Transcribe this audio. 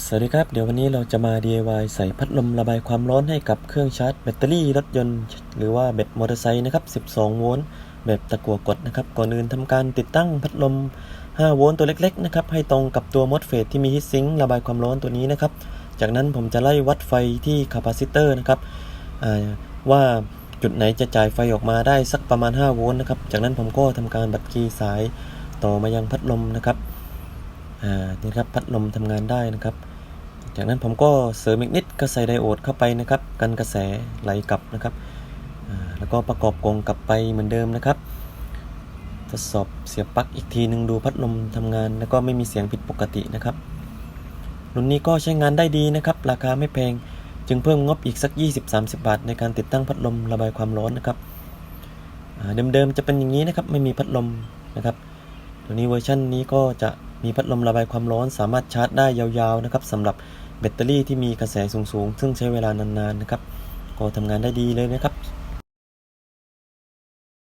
สวัสดีครับ เดี๋ยววันนี้เราจะมา DIY ใส่พัดลมระบายความร้อนให้กับเครื่องชาร์จแบตเตอรี่รถยนต์ หรือว่าแบตมอเตอร์ไซค์นะครับ 12 โวลต์แบบตะกั่วกดนะครับ ก่อนอื่นทำการติดตั้งพัดลม 5 โวลต์ตัวเล็กๆนะครับให้ตรงกับตัวมอสเฟตที่มีฮีทซิงค์ระบายความร้อนตัวนี้นะครับ จากนั้นผมจะไล่วัดไฟที่คาปาซิเตอร์นะครับว่าจุดไหนจะจ่ายไฟออกมาได้สักประมาณ 5 โวลต์นะครับ จากนั้นผมก็ทำการบัดคีสายต่อมายังพัดลมนะครับ อ่านี่ครับพัดลมทำงานได้นะครับ จากนั้นผมก็เสริมอีกนิดก็ใส่ไดโอดเข้าไปนะครับ กันกระแสไหลกลับนะครับแล้วก็ประกอบกรงกลับไปเหมือนเดิมนะครับ ทดสอบเสียบปลั๊กอีกทีหนึ่งดูพัดลมทำงาน แล้วก็ไม่มีเสียงผิดปกตินะครับรุ่นนี้ก็ใช้งานได้ดีนะครับ ราคาไม่แพงจึงเพิ่มงบอีกสัก 20-30 บาท ในการติดตั้งพัดลมระบายความร้อนนะครับเดิมๆจะเป็นอย่างนี้นะครับ ไม่มีพัดลมนะครับ ตัวนี้เวอร์ชันนี้ก็จะ มีพัดลมระบายความร้อนสามารถชาร์จได้ยาวๆนะครับสำหรับแบตเตอรี่ที่มีกระแสสูงๆ ซึ่งใช้เวลานานๆนะครับ ก็ทำงานได้ดีเลยนะครับ